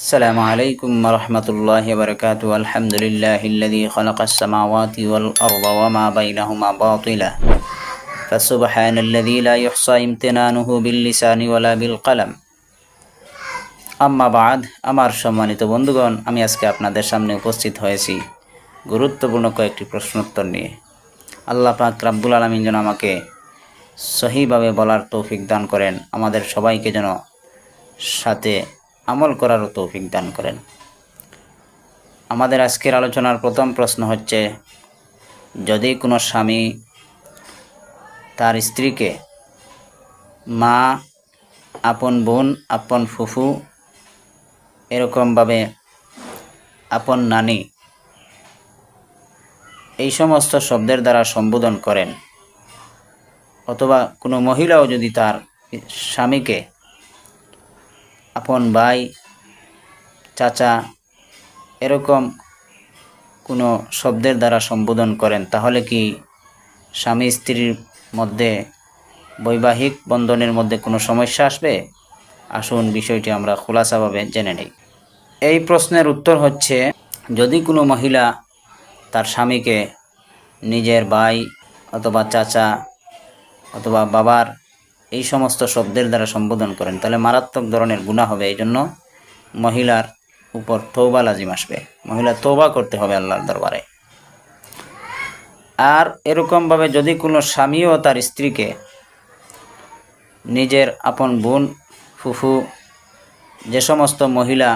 السلام عليكم ورحمة الله وبركاته الحمد لله الذي خلق السماوات والأرض وما بينهما باطلا فسبحان الذي لا يحصى امتنانه باللسان ولا بالقلم আম্মা বাদ আমার সম্মানিত বন্ধুগণ আমি আজকে আপনাদের সামনে উপস্থিত হয়েছি গুরুত্বপূর্ণ কয়েকটি প্রশ্নোত্তর নিয়ে আল্লাহ পাক রাব্বুল আলমিন যেন আমাকে সহিভাবে বলার তৌফিক দান করেন আমাদের সবাইকে যেন সাথে আমল করারও তৌফিক দান করেন। আমাদের আজকের আলোচনার প্রথম প্রশ্ন হচ্ছে, যদি কোনো স্বামী তার স্ত্রীকে মা, আপন বোন, আপন ফুফু এরকমভাবে আপন নানি এই সমস্ত শব্দের দ্বারা সম্বোধন করেন, অথবা কোনো মহিলাও যদি তার স্বামীকে আপন ভাই, চাচা এরকম কোনো শব্দের দ্বারা সম্বোধন করেন, তাহলে কি স্বামী স্ত্রীর মধ্যে বৈবাহিক বন্ধনের মধ্যে কোনো সমস্যা আসবে? আসুন বিষয়টি আমরা খোলাসাভাবে জেনে নিই। এই প্রশ্নের উত্তর হচ্ছে, যদি কোনো মহিলা তার স্বামীকে নিজের ভাই অথবা চাচা অথবা বাবার এই সমস্ত শব্দের দ্বারা সম্বোধন করেন। তাহলে মারাত্মক ধরনের গুণা হবে। এই জন্য মহিলার উপর তৌবা লাজিম আসবে। মহিলা তৌবা করতে হবে আল্লাহর দরবারে। আর এরকমভাবে যদি কোনো স্বামীও তার স্ত্রীকে নিজের আপন বোন, ফুফু, যে সমস্ত মহিলা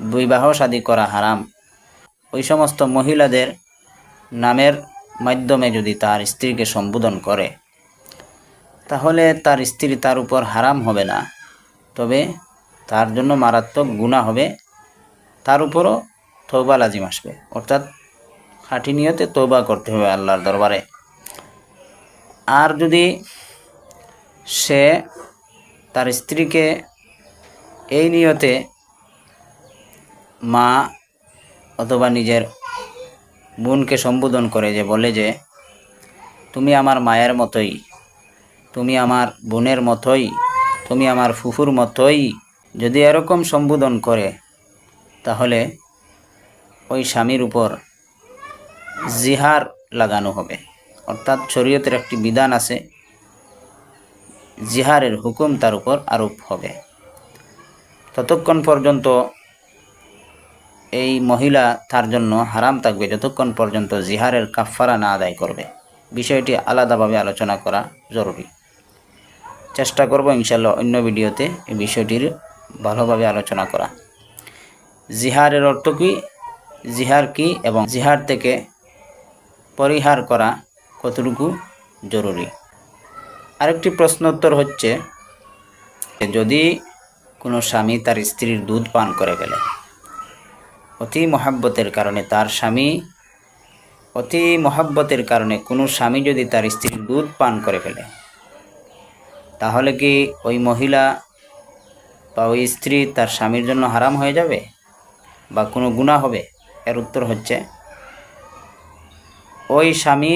বিবাহ শাদী করা হারাম, ওই সমস্ত মহিলাদের নামের মাধ্যমে যদি তার স্ত্রীকে সম্বোধন করে তাহলে তার স্ত্রী তার উপর হারাম হবে না। তবে তার জন্য মারাত্মক গুণা হবে। তার উপরও তৌবা লাজিম আসবে। অর্থাৎ খাঁটি নিয়তে তৌবা করতে হবে আল্লাহর দরবারে। আর যদি সে তার স্ত্রীকে এই নিয়তে মা অথবা নিজের বোনকে সম্বোধন করে যে, বলে যে, তুমি আমার মায়ের মতোই তুমি আমার বোনের মতোই, তুমি আমার ফুফুর মতোই যদি এরকম সম্বোধন করে, তাহলে ওই স্বামীর উপর জিহার লাগানো হবে। অর্থাৎ শরীয়তের একটি বিধান আছে, জিহারের হুকুম তার উপর আরোপ হবে। ততক্ষণ পর্যন্ত এই মহিলা তার জন্য হারাম থাকবে, যতক্ষণ পর্যন্ত জিহারের কাফারা না আদায় করবে। বিষয়টি আলাদাভাবে আলোচনা করা জরুরি। চেষ্টা করব ইনশাল্লাহ অন্য ভিডিওতে এই বিষয়টির ভালোভাবে আলোচনা করা। জিহারের অর্থ কী? জিহার কি এবং জিহার থেকে পরিহার করা কতটুকু জরুরি? আরেকটি প্রশ্নোত্তর হচ্ছে, যদি কোনো স্বামী তার স্ত্রীর দুধ পান করে ফেলে অতি মহাব্বতের কারণে তার স্বামী, অতি মহাব্বতের কারণে কোনো স্বামী যদি তার স্ত্রীর দুধ পান করে ফেলে তাহলে কি ওই মহিলা বা ওই স্ত্রী তার স্বামীর জন্য হারাম হয়ে যাবে? বা কোনো গুণা হবে? এর উত্তর হচ্ছে, ওই স্বামী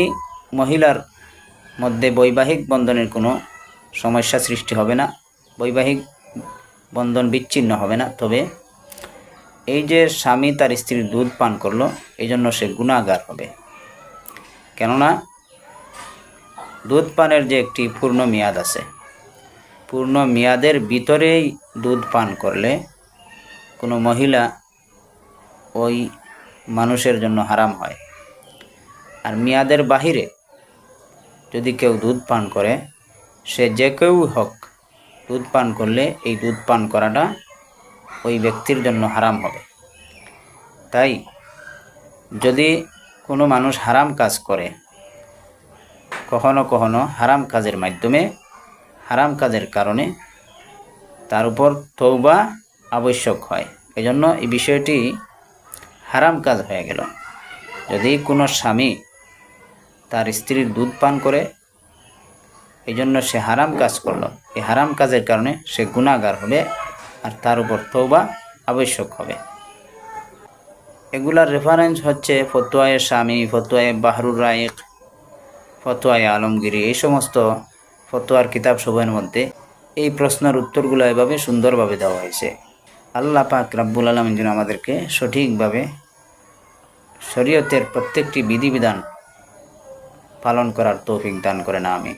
মহিলার মধ্যে বৈবাহিক বন্ধনের কোনো সমস্যা সৃষ্টি হবে না, বৈবাহিক বন্ধন বিচ্ছিন্ন হবে না। তবে এই যে স্বামী তার স্ত্রীর দুধ পান করল, এই জন্য সে গুণাগার হবে। কেননা, দুধ পানের যে একটি পূর্ণ মেয়াদ আছে পূর্ণ মেয়াদের ভিতরেই দুধ পান করলে কোনো মহিলা ওই মানুষের জন্য হারাম হয়। আর মেয়াদের বাহিরে যদি কেউ দুধ পান করে, সে যে কেউ হোক, দুধ পান করলে এই দুধ পান করাটা ওই ব্যক্তির জন্য হারাম হবে। তাই যদি কোনো মানুষ হারাম কাজ করে, কখনো কখনো হারাম কাজের মাধ্যমে হারাম কাজের কারণে তার উপর তৌবা আবশ্যক হয়। এজন্য এই বিষয়টি হারাম কাজ হয়ে গেল। যদি কোনো স্বামী তার স্ত্রীর দুধ পান করে এই জন্য সে হারাম কাজ করল। এই হারাম কাজের কারণে সে গুণাগার হবে আর তার উপর তৌবা আবশ্যক হবে। এগুলার রেফারেন্স হচ্ছে ফতুয়ায় স্বামী, ফতুয়ায় বাহরুর রায়েক, ফতোয়ায় আলমগিরি, এই সমস্ত ফতোয়ার কিতাব সবের মধ্যে এই প্রশ্নের উত্তরগুলো এভাবে সুন্দরভাবে দেওয়া হয়েছে। আল্লাহ পাক রাব্বুল আলম যেন আমাদেরকে সঠিকভাবে শরীয়তের প্রত্যেকটি বিধিবিধান পালন করার তৌফিক দান করে না আমি